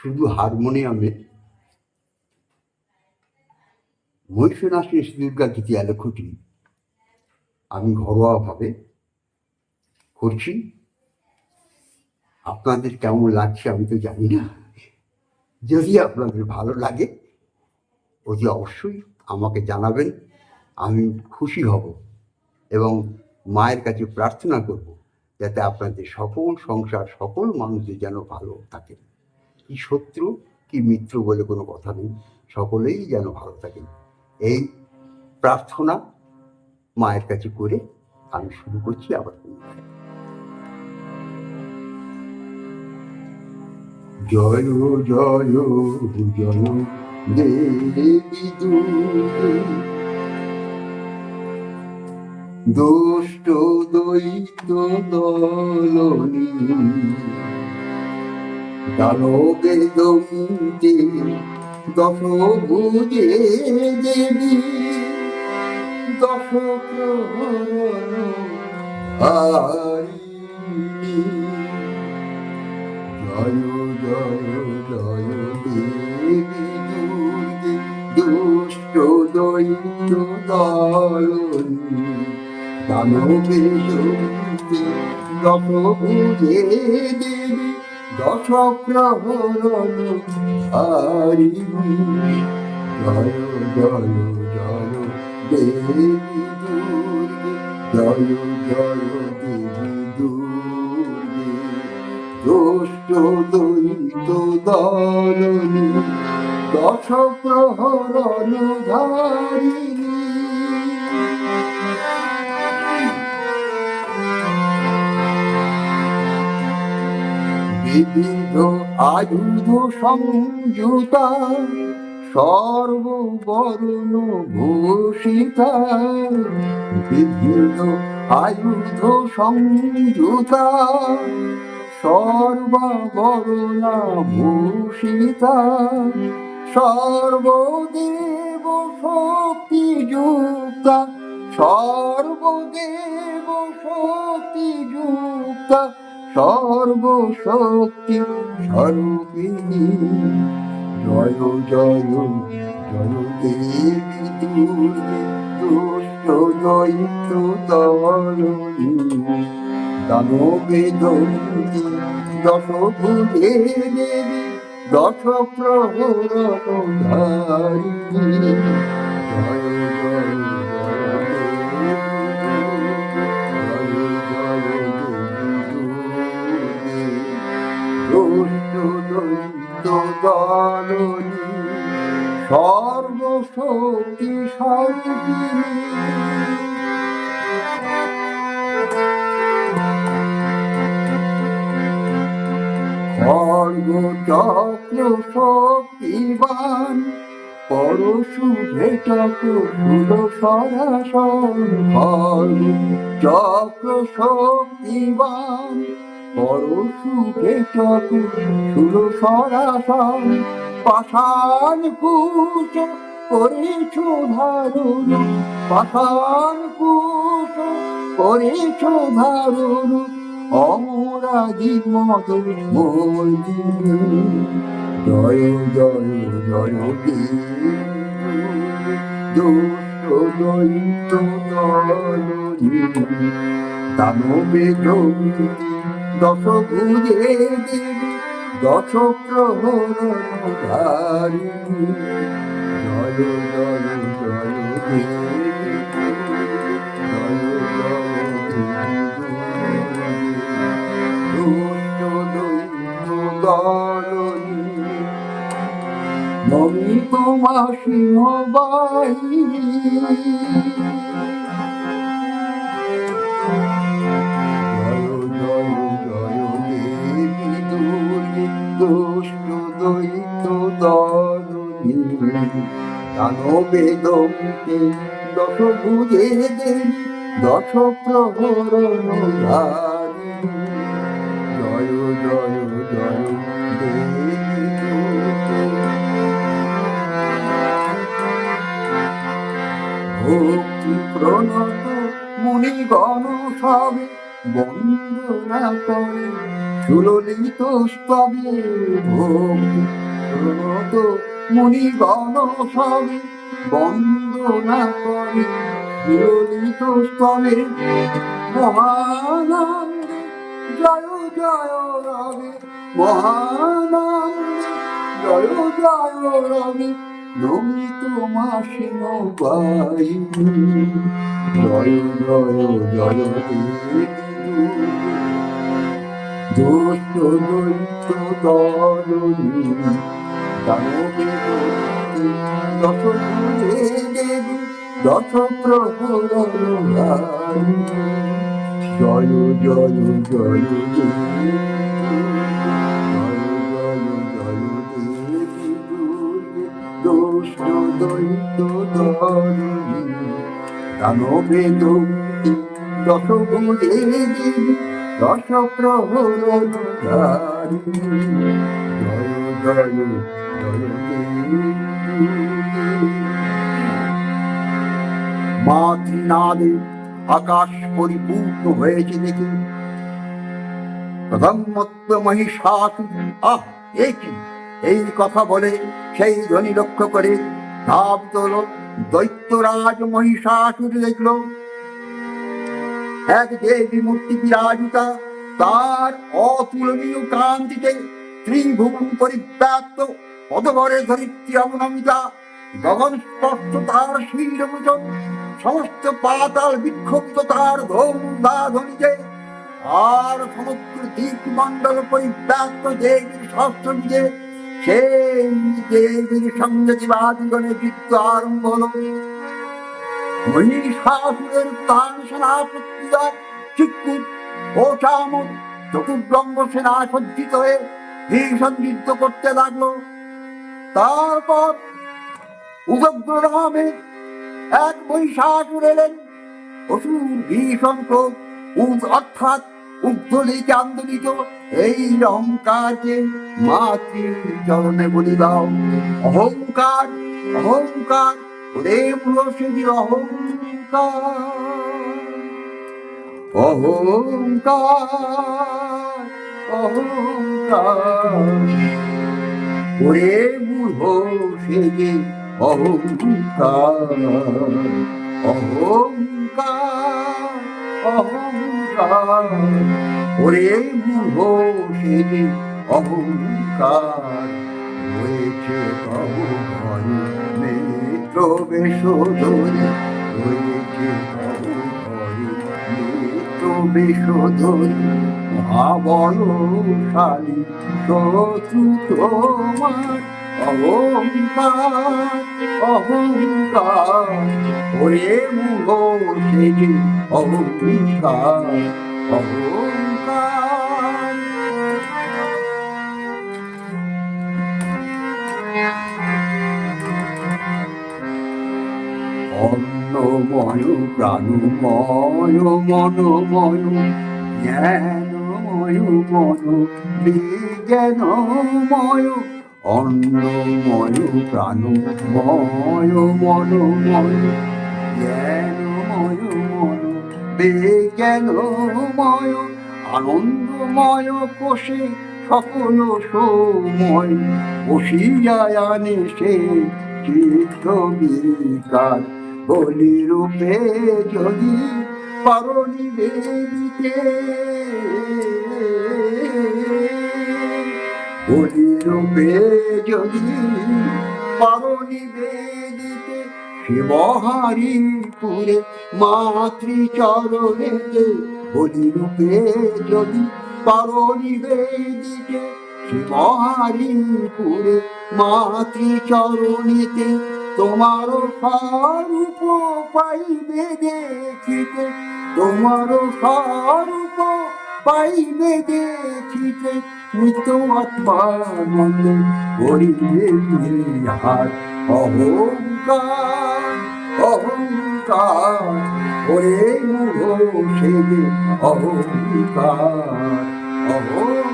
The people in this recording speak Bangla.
শুধু হারমোনিয়ামে মহিষনাশী দুর্গা গীতি আলোকটি আমি ঘরোয়াভাবে করছি। আপনাদের কেমন লাগছে আমি তো জানি না। যদি আপনাদের ভালো লাগে, অতি অবশ্যই আমাকে জানাবেন, আমি খুশি হব এবং মায়ের কাছে প্রার্থনা করব যাতে আপনাদের সকল সংসার, সকল মানুষদের যেন ভালো থাকে। কি শত্রু, কি মিত্র বলে কোনো কথা নেই। সকলেই যেন ভালো থাকেন। এই প্রার্থনা মায়ের কাছে করে আমি শুরু করছি আবার জয় জয় জয় দুষ্ট দৈত দলনী দানবে দন্তে দশ ভুজে দেবী দশ জয় জয় জয় দেবী দুর্গে দুষ্ট দৈত্য দলনী দানবে দন্তে দশ ভুজে দেবী দশ প্রহরণ হারিণী জয় জয় জয় দেবী জয় জয় দেবী দুষ্ট দৈত দলনী দশ প্রহরণ ধারিণী। বিবিধ আয়ুধ সংযুতা সর্ববর্ণ ভূষিতা বিবিধ আয়ুধ সংযুতা সর্ববর্ণা ভূষিতা, সর্বদেব শক্তি যুক্তা, সর্বদেব শক্তি যুক্তা সর্বশক্তি স্বরূপিণী জয় জয় জয় দুষ্ট দৈত্য দন্তি দশ দেবী দশ জয় দলনী সর্বশক্তি স্বরূপিণী খড়গ চক্র শক্তিবান পরশু ভেটক সুর সরাসন চক্র শক্তিবান পরশু ভেটক সুর সরাসন পাষাণ কুশ করেছ ধারণ, পাষাণ কুশ করেছ ধারণ অমরাদি মত জয় জয় জয় দুষ্ট দৈত্য দানবে দন্তি দশ ভুজে দেবী দশ প্রহরণ ধারিণী জয় জয় জয় দেবী জয় জয় দেবী দুষ্ট দৈত্য দলনী নমি তোমা সিংহ বাহিনী দলনী দানবে দমকে দশ ভুজে দেবী দশ প্রহরণ জয় জয় জয় ভক্তি প্রণত মুনিগণ সবে বন্দনা করে সুললিত স্তবে ভক্ত মুনিগণ সবে বন্দনা করে সুললিত স্তবে মহানন্দে জয় জয় রবে মহানন্দে জয় জয় রবে পাই জয় জয় জয় দুষ্ট দৈত্য দানবে দশ ভুজে দেবী দশ প্রহর জয় জয় জয় দুষ্ট দৈত্য তরণী দানবে দশ ভুজে দেবী জয় জয় আকাশ পরিপূর্ণ হয়েছে দেখে। মহিষাসু এই কথা বলে সেই ধ্বনি লক্ষ্য করে দৈত্যরাজ মহিষাসুর দেখল। এক দেবী মূর্তি বিরাজিতা তার অতুলনীয় কান্তিতে ত্রিভুবন পরিব্যাপ্ত পদবরে ধরিত্রী অবনমিতা, গগন স্পষ্ট তার শিরভূষণ সমস্ত পাতাল বিক্ষুব্ধ তার ধৌমা ধ্বনিতে। আর সমগ্র দিক মন্ডল পরিব্যাপ্ত দেবীর ষষ্ঠ বিজে সেই দেবীর সঙ্গে জীবাদিগণের যুদ্ধ আরম্ভ হলো। মহিষাসুরের প্রাণ সেনাপতিরা চিকুট ও চামন চতুর্গঙ্গ সেনা সজ্জিত হয়ে ভীষণ যুদ্ধ করতে লাগল। তারপর উদগ্র নামে এক মহিষাসুর এলেন। অসুর ভীষণ অর্থাৎ উদ্ধলিত আন্দোলিত। এই অহংকারকে মাতৃ চরণে বলি দাও। অহংকার অহংকার ওরে মুরশিদি অহংকার। অহংকার অহংকার। ওরে মূঢ় সেজে অহংকার অহংকার অহংকার। ওরে মূঢ় সেজে অহংকার হয়েছে তবু ঘরে মিত্র বেশোধরে। হয়েছে তবু ঘরে মিত্র বেশোধরে। মহাবলশালী শত্রু তোমার অহংকার অহংকার। ওরে মুহ সেজে অহংকার অহংকার। অন্নময় প্রাণময় মনময় জ্ঞানময় মন বিজ্ঞানময় অন্নময় প্রাণময় মনময় জ্ঞানময় মন বিজ্ঞানময় আনন্দময় কোষে সকল সময় বসিয়ায় আনে সে চিত্ত বিকার বলি রূপে যদি পারণি দেবিতে বলি রূপে যদি পারণি বেদিতে শিবহারি পুরে মাতৃচরণেতে বলি রূপে যদি পারণি বেদিতে শিবহারি পুরে মাতৃচরণেতে তোমার স্বরূপ পাইবে দেখিতে, তোমার স্বরূপ পাইবে দেখিতে মৃত আত্মানন্দ করিবে অহংকার অহংকার অহংকার অহংকার।